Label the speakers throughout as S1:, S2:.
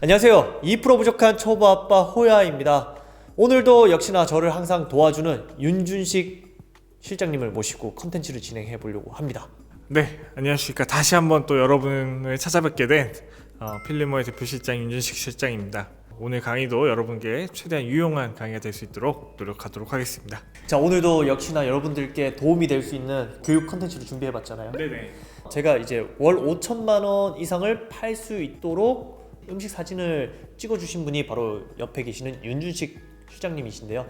S1: 안녕하세요. 2% 부족한 초보 아빠 호야입니다. 오늘도 역시나 저를 항상 도와주는 윤준식 실장님을 모시고 컨텐츠를 진행해 보려고 합니다.
S2: 네, 안녕하십니까. 다시 한번 또 여러분을 찾아뵙게 된 어, 필리모의 대표 실장 윤준식 실장입니다. 오늘 강의도 여러분께 최대한 유용한 강의가 될 수 있도록 노력하도록 하겠습니다.
S1: 자, 오늘도 역시나 여러분들께 도움이 될 수 있는 교육 컨텐츠를 준비해 봤잖아요.
S2: 네네.
S1: 제가 이제 월 5천만 원 이상을 팔 수 있도록 음식 사진을 찍어 주신 분이 바로 옆에 계시는 윤준식 실장님이신데요.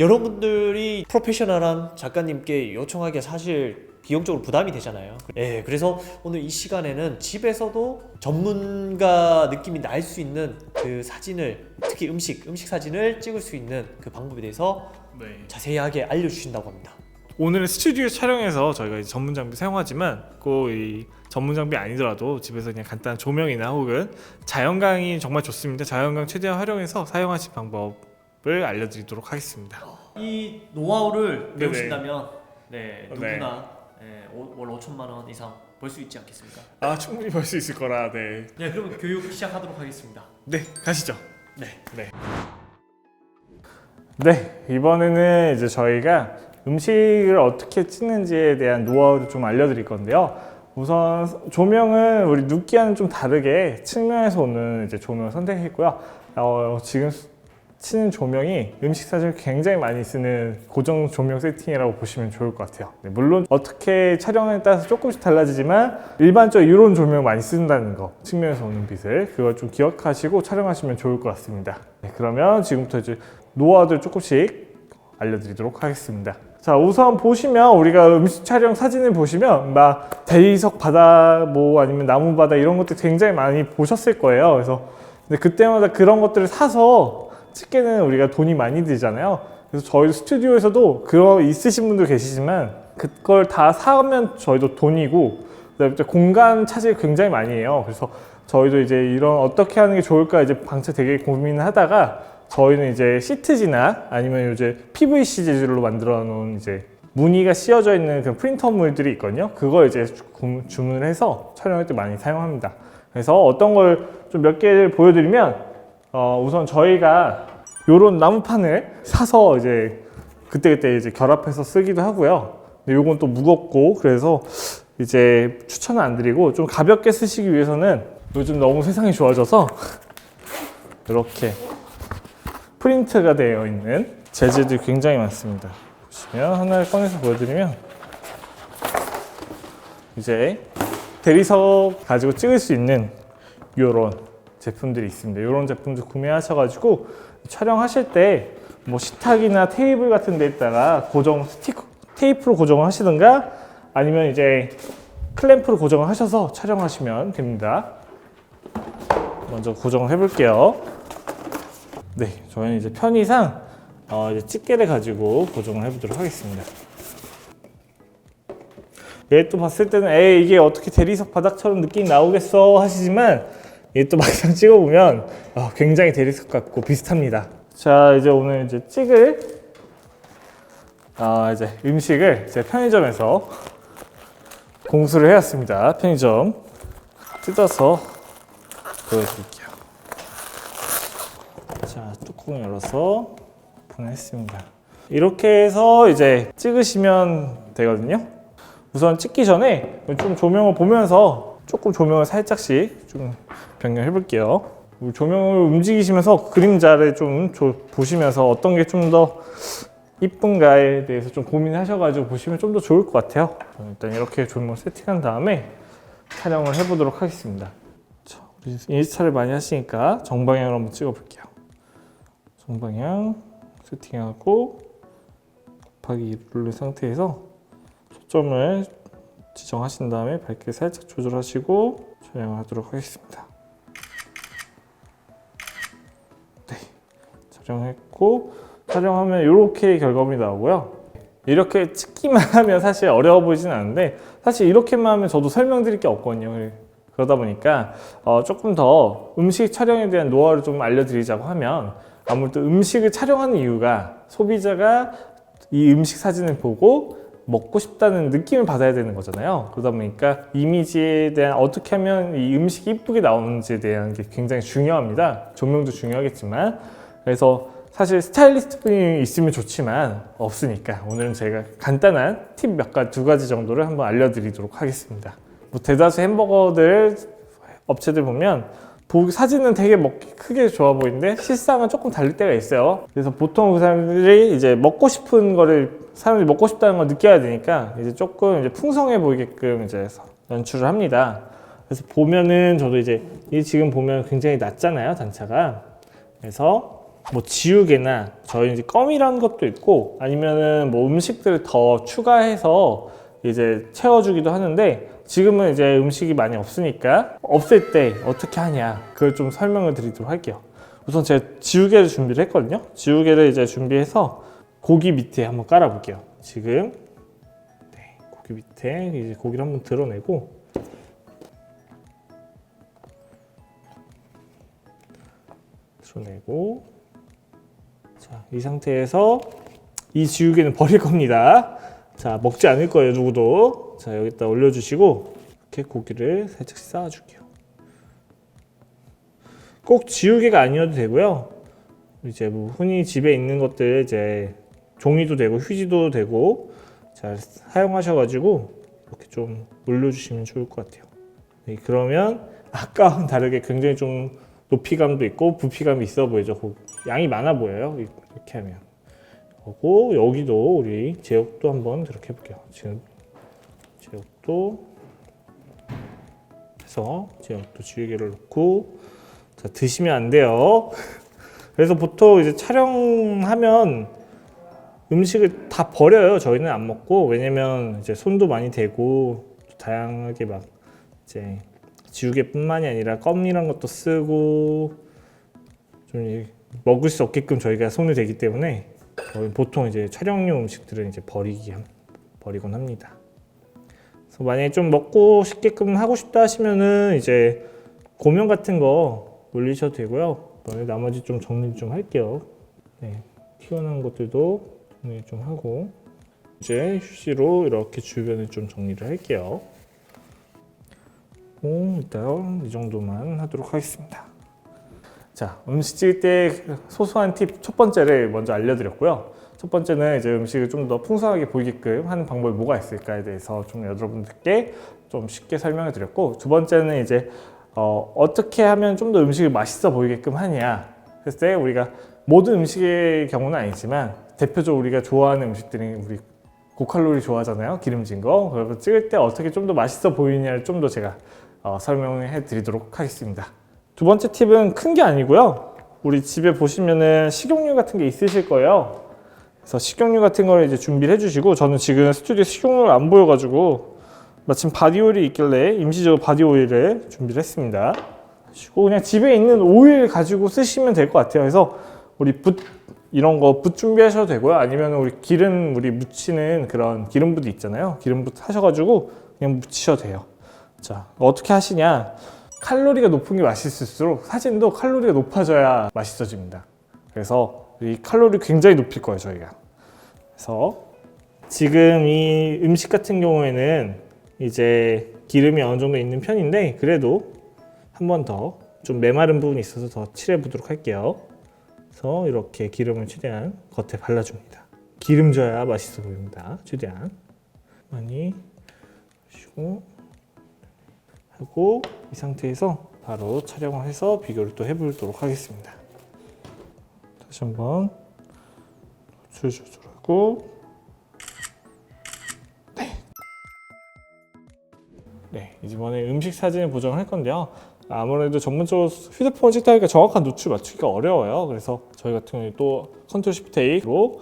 S1: 여러분들이 프로페셔널한 작가님께 요청하기가 사실 비용적으로 부담이 되잖아요. 예, 그래서 오늘 이 시간에는 집에서도 전문가 느낌이 날 수 있는 그 사진을 특히 음식, 음식 사진을 찍을 수 있는 그 방법에 대해서
S2: 네.
S1: 자세하게 알려주신다고 합니다.
S2: 오늘은 스튜디오 촬영에서 저희가 전문 장비 사용하지만 꼭 이 전문 장비 아니더라도 집에서 그냥 간단한 조명이나 혹은 자연광이 정말 좋습니다. 자연광 최대한 활용해서 사용하실 방법을 알려드리도록 하겠습니다.
S1: 이 노하우를
S2: 네네.
S1: 배우신다면 네,
S2: 네.
S1: 누구나 네, 오- 월 5천만 원 이상 벌 수 있지 않겠습니까?
S2: 아 충분히 벌 수 있을 거라. 네.
S1: 네, 그럼 교육 시작하도록 하겠습니다.
S2: 네, 가시죠.
S1: 네.
S2: 네. 네, 이번에는 이제 저희가 음식을 어떻게 찍는지에 대한 노하우를 좀 알려드릴 건데요. 우선 조명은 우리 눕기와는 좀 다르게 측면에서 오는 이제 조명을 선택했고요. 어, 지금 치는 조명이 음식 사진을 굉장히 많이 쓰는 고정 조명 세팅이라고 보시면 좋을 것 같아요. 네, 물론 어떻게 촬영에 따라서 조금씩 달라지지만 일반적으로 이런 조명 많이 쓴다는 거 측면에서 오는 빛을 그걸 좀 기억하시고 촬영하시면 좋을 것 같습니다. 네, 그러면 지금부터 이제 노하우들 조금씩 알려드리도록 하겠습니다. 자 우선 보시면 우리가 음식 촬영 사진을 보시면 막 대리석 바다 뭐 아니면 나무 바다 이런 것들 굉장히 많이 보셨을 거예요. 그래서 그때마다 그런 것들을 사서 찍게는 우리가 돈이 많이 들잖아요. 그래서 저희 스튜디오에서도 그거 있으신 분도 계시지만 그걸 다 사면 저희도 돈이고 그다음에 또 공간 차질 굉장히 많이 해요. 그래서 저희도 이제 이런 어떻게 하는 게 좋을까 이제 방차 되게 고민을 하다가 저희는 이제 시트지나 아니면 이제 PVC 재질로 만들어 놓은 이제 무늬가 씌어져 있는 그 프린터물들이 있거든요. 그걸 이제 구- 주문을 해서 촬영할 때 많이 사용합니다. 그래서 어떤 걸 좀 몇 개를 보여드리면 어, 우선 저희가 요런 나무판을 사서 이제 그때그때 이제 결합해서 쓰기도 하고요. 근데 요건 또 무겁고 그래서 이제 추천은 안 드리고 좀 가볍게 쓰시기 위해서는 요즘 너무 세상이 좋아져서 이렇게 프린트가 되어 있는 재질들이 굉장히 많습니다. 보시면 하나를 꺼내서 보여드리면 이제 대리석 가지고 찍을 수 있는 이런 제품들이 있습니다. 이런 제품들 구매하셔가지고 촬영하실 때 뭐 식탁이나 테이블 같은 데다가 고정 스티커 테이프로 고정을 하시든가 아니면 이제 클램프로 고정을 하셔서 촬영하시면 됩니다. 먼저 고정을 해볼게요. 네, 저희는 이제 편의상 어, 이제 집게를 가지고 고정을 해보도록 하겠습니다. 얘 또 봤을 때는 에이 이게 어떻게 대리석 바닥처럼 느낌이 나오겠어 하시지만 얘 또 막상 찍어보면 어, 굉장히 대리석 같고 비슷합니다. 자 이제 오늘 이제 찍을 어, 이제 음식을 제 편의점에서 공수를 해왔습니다. 편의점 뜯어서 보여드릴게요. 자 뚜껑 열어서 보냈습니다. 이렇게 해서 이제 찍으시면 되거든요. 우선 찍기 전에 좀 조명을 보면서 조금 조명을 살짝씩 좀 변경해 볼게요. 조명을 움직이시면서 그림자를 좀 조- 보시면서 어떤 게 좀 더 이쁜가에 대해서 좀 고민하셔가지고 보시면 좀 더 좋을 것 같아요. 일단 이렇게 조명 세팅한 다음에 촬영을 해보도록 하겠습니다. 인스타를 많이 하시니까 정방향으로 한번 찍어볼게요. 정방향 세팅하고 곱하기 2를 누른 상태에서 초점을 지정하신 다음에 밝기를 살짝 조절하시고 촬영을 하도록 하겠습니다. 네, 촬영했고 촬영하면 이렇게 결과물이 나오고요. 이렇게 찍기만 하면 사실 어려워 보이진 않는데 사실 이렇게만 하면 저도 설명드릴 게 없거든요. 그러다 보니까 어, 조금 더 음식 촬영에 대한 노하우를 좀 알려드리자고 하면 아무래도 음식을 촬영하는 이유가 소비자가 이 음식 사진을 보고 먹고 싶다는 느낌을 받아야 되는 거잖아요. 그러다 보니까 이미지에 대한 어떻게 하면 이 음식이 이쁘게 나오는지에 대한 게 굉장히 중요합니다. 조명도 중요하겠지만 그래서 사실 스타일리스트 분이 있으면 좋지만 없으니까 오늘은 제가 간단한 팁 몇 가지 두 가지 정도를 한번 알려드리도록 하겠습니다. 뭐 대다수 햄버거들 업체들 보면 보기 사진은 되게 먹기 크게 좋아 보이는데 실상은 조금 다를 때가 있어요. 그래서 보통 그 사람들이 이제 먹고 싶은 거를 사람들이 먹고 싶다는 걸 느껴야 되니까 이제 조금 이제 풍성해 보이게끔 이제 연출을 합니다. 그래서 보면은 저도 이제 이 지금 보면 굉장히 낮잖아요 단차가. 그래서 뭐 지우개나 저희 이제 껌이라는 것도 있고 아니면은 뭐 음식들을 더 추가해서 이제 채워주기도 하는데 지금은 이제 음식이 많이 없으니까 없을 때 어떻게 하냐 그걸 좀 설명을 드리도록 할게요. 우선 제가 지우개를 준비를 했거든요. 지우개를 이제 준비해서 고기 밑에 한번 깔아 볼게요. 지금 네, 고기 밑에 이제 고기를 한번 드러내고 드러내고 자, 이 상태에서 이 지우개는 버릴 겁니다. 자, 먹지 않을 거예요, 누구도. 자, 여기다 올려주시고 이렇게 고기를 살짝 쌓아줄게요. 꼭 지우개가 아니어도 되고요. 이제 뭐 흔히 집에 있는 것들 이제 종이도 되고 휴지도 되고 잘 사용하셔가지고 이렇게 좀 올려주시면 좋을 것 같아요. 네, 그러면 아까와는 다르게 굉장히 좀 높이감도 있고 부피감이 있어 보이죠. 고- 양이 많아 보여요. 이- 이렇게 하면. 하고 여기도 우리 제육도 한번 그렇게 해볼게요. 지금 제육도 해서 제육도 지우개를 넣고 자 드시면 안 돼요. 그래서 보통 이제 촬영하면 음식을 다 버려요. 저희는 안 먹고 왜냐면 이제 손도 많이 대고 또 다양하게 막 이제 지우개뿐만이 아니라 껌이란 것도 쓰고 좀 이- 먹을 수 없게끔 저희가 손을 대기 때문에 보통 이제 촬영용 음식들은 이제 버리기 함- 버리곤 합니다. 그래서 만약에 좀 먹고 싶게끔 하고 싶다 하시면은 이제 고명 같은 거 올리셔도 되고요. 나머지 좀 정리 좀 할게요. 네, 튀어나온 것들도 정리 좀 하고 이제 휴지로 이렇게 주변을 좀 정리를 할게요. 오, 일단 이 정도만 하도록 하겠습니다. 자, 음식 찍을 때 소소한 팁 첫 번째를 먼저 알려드렸고요. 첫 번째는 이제 음식을 좀 더 풍성하게 보이게끔 하는 방법이 뭐가 있을까에 대해서 좀 여러분들께 좀 쉽게 설명을 드렸고 두 번째는 이제 어, 어떻게 하면 좀 더 음식을 맛있어 보이게끔 하냐. 했을 때 우리가 모든 음식의 경우는 아니지만 대표적으로 우리가 좋아하는 음식들이 우리 고칼로리 좋아하잖아요. 기름진 거. 그래서 찍을 때 어떻게 좀 더 맛있어 보이냐를 좀 더 제가 어, 설명해 드리도록 하겠습니다 두 번째 팁은 큰 게 아니고요 우리 집에 보시면은 식용유 같은 게 있으실 거예요 그래서 식용유 같은 걸 이제 준비를 해주시고 저는 지금 스튜디오 식용유를 안 보여가지고 마침 바디오일이 있길래 임시적으로 바디오일을 준비를 했습니다. 그리고 그냥 집에 있는 오일 가지고 쓰시면 될 것 같아요. 그래서 우리 붓 이런 거 붓 준비하셔도 되고요. 아니면 우리 기름 우리 묻히는 그런 기름붓 있잖아요. 기름붓 하셔가지고 그냥 묻히셔도 돼요. 자 어떻게 하시냐? 칼로리가 높은 게 맛있을수록 사진도 칼로리가 높아져야 맛있어집니다. 그래서 이 칼로리 굉장히 높일 거예요 저희가. 그래서 지금 이 음식 같은 경우에는 이제 기름이 어느 정도 있는 편인데 그래도 한 번 더 좀 메마른 부분이 있어서 더 칠해 보도록 할게요. 그래서 이렇게 기름을 최대한 겉에 발라줍니다. 기름져야 맛있어 보입니다. 최대한 많이 하시고 하고 이 상태에서 바로 촬영을 해서 비교를 또 해보도록 하겠습니다. 다시 한번 줄줄줄하고 네, 이번에 음식 사진을 보정할 건데요. 아무래도 전문적으로 휴대폰 찍다 보니까 정확한 노출 맞추기가 어려워요. 그래서 저희 같은 경우에 또 컨트롤 시프트 A로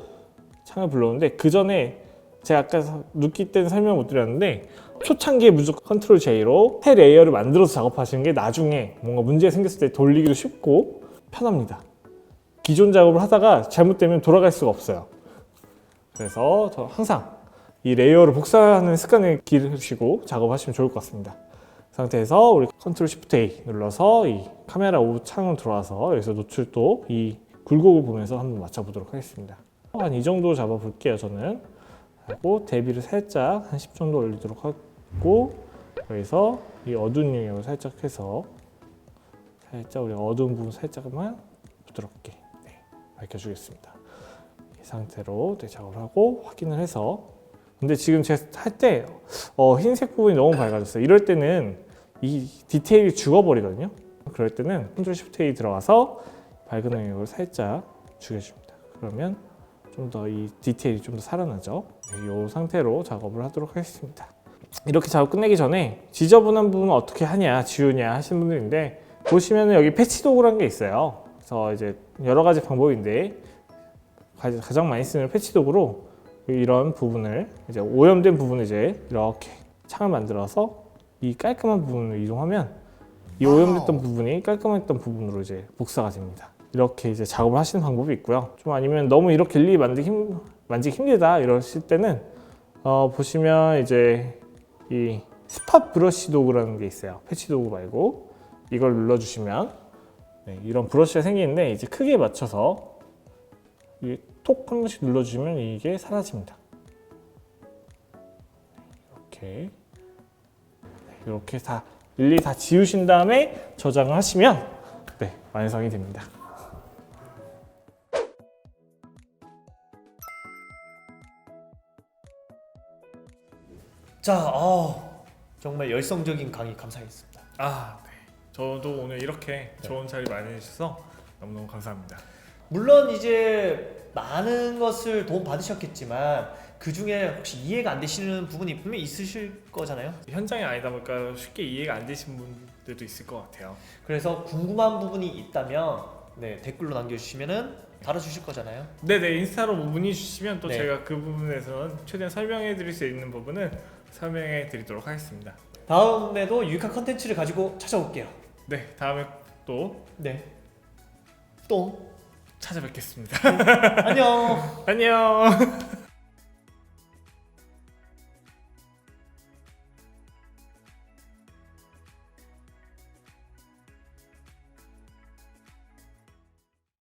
S2: 창을 불렀는데 그 전에 제가 아까 눕기 때는 설명 못 드렸는데 초창기에 무조건 컨트롤 J로 새 레이어를 만들어서 작업하시는 게 나중에 뭔가 문제가 생겼을 때 돌리기도 쉽고 편합니다. 기존 작업을 하다가 잘못되면 돌아갈 수가 없어요. 그래서 저 항상 이 레이어를 복사하는 습관을 기르시고 작업하시면 좋을 것 같습니다. 그 상태에서 우리 컨트롤 시프트 A 눌러서 이 카메라 오 창으로 들어와서 여기서 노출도 이 굴곡을 보면서 한번 맞춰보도록 하겠습니다. 한 이 정도 잡아볼게요, 저는. 하고 대비를 살짝 한 10 정도 올리도록 하고 여기서 이 어두운 영역을 살짝 해서 살짝 우리 어두운 부분 살짝만 부드럽게 네, 밝혀주겠습니다. 이 상태로 네, 작업을 하고 확인을 해서 근데 지금 제가 할때 어, 흰색 부분이 너무 밝아졌어요. 이럴 때는 이 디테일이 죽어버리거든요. 그럴 때는 컨트롤 시프트 A 들어가서 밝은 영역을 살짝 죽여줍니다. 그러면 좀 더 이 디테일이 좀 더 살아나죠. 네, 이 상태로 작업을 하도록 하겠습니다. 이렇게 작업 끝내기 전에 지저분한 부분 어떻게 하냐, 지우냐 하시는 분들인데 보시면 여기 패치 도구라는 게 있어요. 그래서 이제 여러 가지 방법인데 가- 가장 많이 쓰는 패치 도구로 이런 부분을 이제 오염된 부분을 이제 이렇게 창을 만들어서 이 깔끔한 부분을 이동하면 이 오염됐던 부분이 깔끔했던 부분으로 이제 복사가 됩니다. 이렇게 이제 작업을 하시는 방법이 있고요. 좀 아니면 너무 이렇게 일일이 만들기 힘, 만지기 힘들다 이러실 때는 어, 보시면 이제 이 스팟 브러쉬 도구라는 게 있어요. 패치 도구 말고 이걸 눌러주시면 네, 이런 브러쉬가 생기는데 이제 크기에 맞춰서 톡 한 번씩 눌러주시면 이게 사라집니다. 이렇게 네, 이렇게 다 일일이 다 지우신 다음에 저장을 하시면 네, 완성이 됩니다.
S1: 자, 아, 정말 열성적인 강의 감사했습니다.
S2: 아, 네. 저도 오늘 이렇게 좋은 자리 많이 해주셔서 너무너무 감사합니다.
S1: 물론 이제 많은 것을 도움 받으셨겠지만 그 중에 혹시 이해가 안 되시는 부분이 분명히 있으실 거잖아요.
S2: 현장이 아니다 보니까 쉽게 이해가 안 되신 분들도 있을 것 같아요.
S1: 그래서 궁금한 부분이 있다면 네, 댓글로 남겨주시면은 달아주실 거잖아요.
S2: 네네 인스타로 뭐 문의 주시면 또
S1: 네.
S2: 제가 그 부분에서는 최대한 설명해 드릴 수 있는 부분은 설명해 드리도록 하겠습니다.
S1: 다음에도 유익한 컨텐츠를 가지고 찾아올게요.
S2: 네 다음에 또
S1: 네. 또
S2: 찾아뵙겠습니다.
S1: 안녕.
S2: 안녕.